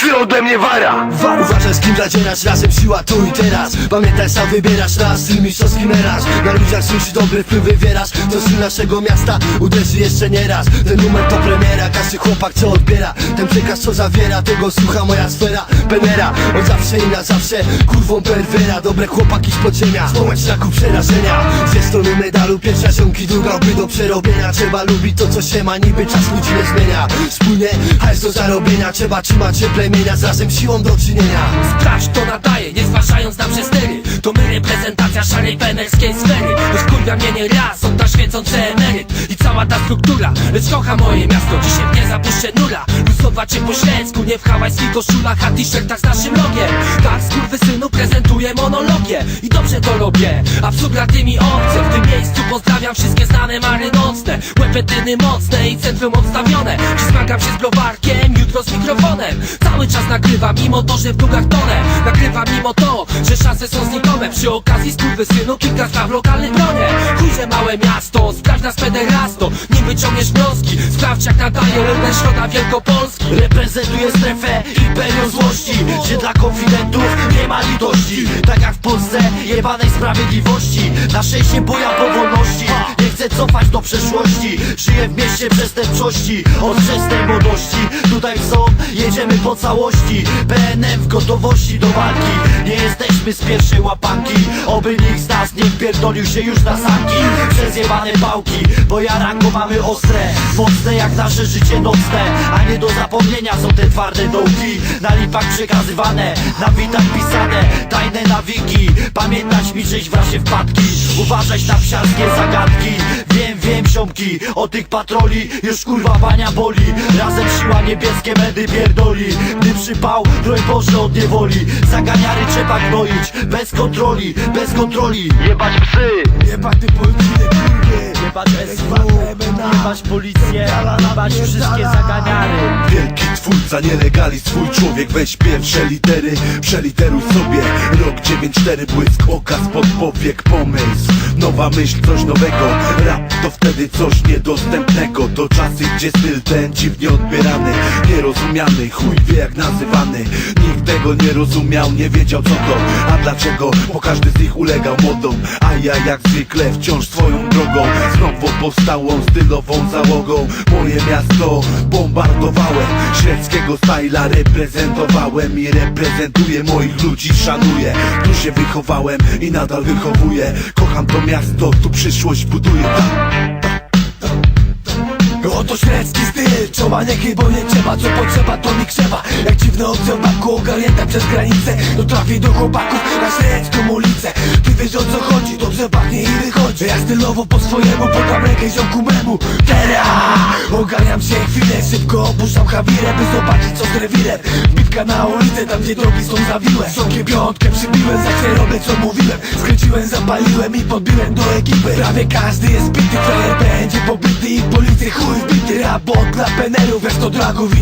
Psy ode mnie wara. Uważaj z kim zadzierasz, razem siła tu i teraz. Pamiętaj sam wybierasz nas, styl mistrzowski melarz Na ludziach słyszy dobry wpływ wywierasz. To styl naszego miasta, uderzy jeszcze nie raz. Ten numer to premiera, każdy chłopak co odbiera Ten przekaz co zawiera, tego słucha moja sfera. Penera, od zawsze i na zawsze Kurwą perwera, dobre chłopaki z podziemia Społecz szlaku przerażenia Ze strony medalu, pierwsza ziomki, druga łby do przerobienia. Trzeba lubić to co się ma, niby czas ludzi nie zmienia. Wspólnie, hajs do zarobienia Trzeba trzymać się plemienia, z razem siłą do czynienia. Sprawdź to nadaje, nie zważając na przestery To my reprezentacja szarej penerskiej sfery. Choć kurwa mnie nie raz, odda świecące emeryt I cała ta struktura, lecz kocha moje miasto. Dzisiaj mnie zapuszczę nura Lusować cię po śledzku, nie w hawajskich koszulach A t-shirtach z naszym logiem. Tak, skurwysynu prezentuję monologię. I dobrze to robię, a psugra tymi obce W tym miejscu pozdrawiam wszystkie znane mary nocne. Łepetyny mocne i centrum obstawione. Dziś zmagam się z browarkiem, jutro z mikrofonem. Cały czas nagrywam, mimo to, że w długach tonę. Nagrywam mimo to, że szanse są znikome. Przy okazji skurwysynu kilka spraw lokalnych bronię Chuj, że małe miasto, sprawdź nas pederasto. Nim wyciągniesz wnioski, sprawdź jak nadaje Rybę środa Wielkopolski. Reprezentuję strefę imperium złości Gdzie dla konfidentów nie ma litości. Tak jak w Polsce jebanej sprawiedliwości Na szczęście boja po wolności chcę cofać do przeszłości. Żyję w mieście przestępczości Od wczesnej młodości Tutaj w ząb jedziemy po całości. PNM w gotowości do walki. Nie jesteśmy z pierwszej łapanki. Oby nikt z nas nie wpierdolił się już na sanki. Przez jebane pałki Bo jarango mamy ostre. Mocne jak nasze życie nocne A nie do zapomnienia są te twarde dołki. Na lipach przekazywane Na witach pisane Tajne nawiki. Pamiętać mi żyć w razie wpadki. Uważać na psiarskie zagadki Wiem, wiem ziomki O tych patroli już kurwa bania boli. Razem siła niebieskie medy pierdoli. Gdy przypał, broń Boże od niewoli. Zaganiary trzeba gnoić Bez kontroli, bez kontroli. Jebać psy. Jebać ty policyjne kurwy Jebać SW, jebać policję Jebać wszystkie zaganiary. Wielki twórca, nielegali swój człowiek. Weź pierwsze litery, przeliteruj sobie. Rok 9-4, błysk oka spod powiek Pomysł, nowa myśl, coś nowego. Rap wtedy coś niedostępnego. To czasy, gdzie styl ten dziwnie odbierany Nierozumiany, chuj wie jak nazywany. Nikt tego nie rozumiał, nie wiedział co to A dlaczego? Bo każdy z nich ulegał modom. A ja jak zwykle wciąż swoją drogą. Znowu powstałą stylową załogą. Moje miasto bombardowałem. Śledzkiego styla reprezentowałem I reprezentuję moich ludzi, szanuję Tu się wychowałem i nadal wychowuję. Kocham to miasto, tu przyszłość buduję. Oto śledzki styl, czoła nie trzeba. Co potrzeba to mi krzewa. Jak obce w babku ogarnięta przez granicę No trafię do chłopaków na śledzką ulicę. Ty wiesz o co chodzi, dobrze pachnie i wychodzi. Ja stylowo po swojemu podam rękę ziomku Szybko opuszczam Hawirę, by zobaczyć co z rewirem. Wbitka na ulicę, tam gdzie drogi są zawiłe. Sobie piątkę przybiłem, zawsze robię co mówiłem. Skręciłem, zapaliłem i podbiłem do ekipy. Prawie każdy jest bity, frajer będzie pobyty I policję chuj wbity. Rap od dla penerów, jak to dragów